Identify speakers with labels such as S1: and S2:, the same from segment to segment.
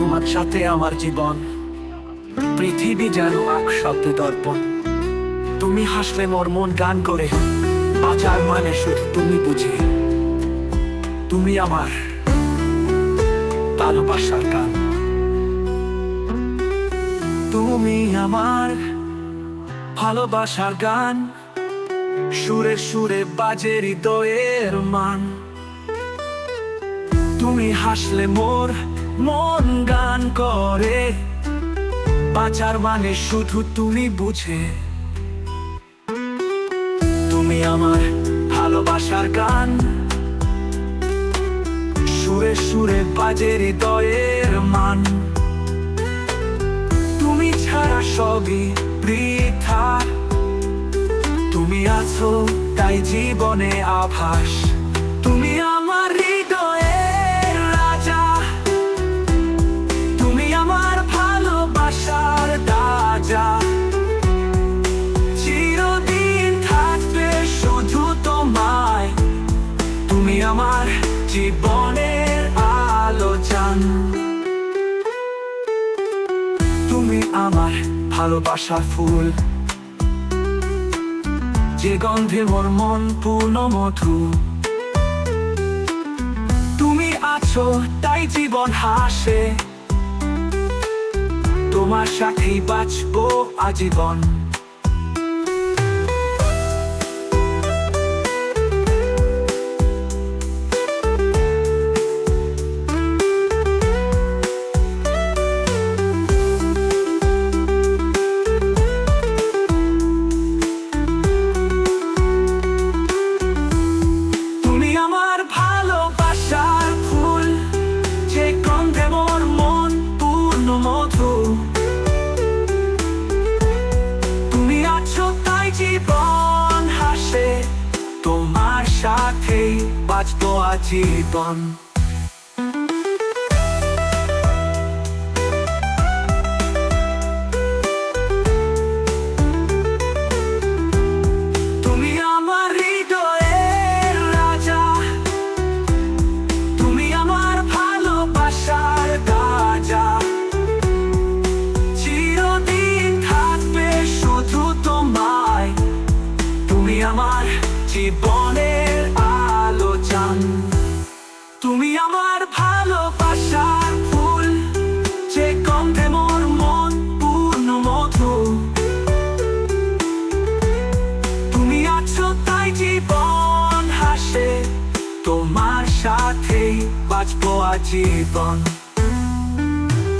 S1: তোমার সাথে আমার জীবন। পৃথিবী যেন এক শব্দে দর্পণ। তুমি হাসলে মোর মন গান করে বাঁচার মানে শুধু তুমি বুঝি। তুমি আমার ভালোবাসার গান। তুমি আমার ভালোবাসার গান, সুরে সুরে বাজে হৃদয়ের মান। তুমি হাসলে মোর মন গান করে। বাঁচার মানে শুধু তুমি বুঝে। তুমি আমার ভালোবাসার গান। সুরে সুরে বাজে হৃদয়ের মান। তুমি ছাড়া সবই বৃথা। তুমি আছো তাই জীবনে আভাস। জীবনের আলো জান তুমি আমার ভালোবাসা ফুল। যে গন্ধে মোর মন পূর্ণ মধু। তুমি আছো, তাই জীবন হাসে। তোমার সাথেই বাঁচবো আজীবন। সাথেই বাঁচবো আজীবন তুমি আমার ভালোবাসার ফুল, যে গন্ধে মোর মন পূর্ণ মধু তুমি আছো তাই জীবন হাসে, তোমার সাথেই বাঁচবো আজীবন।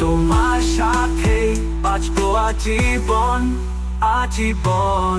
S1: তোমার সাথেই বাঁচবো আজীবন আজীবন।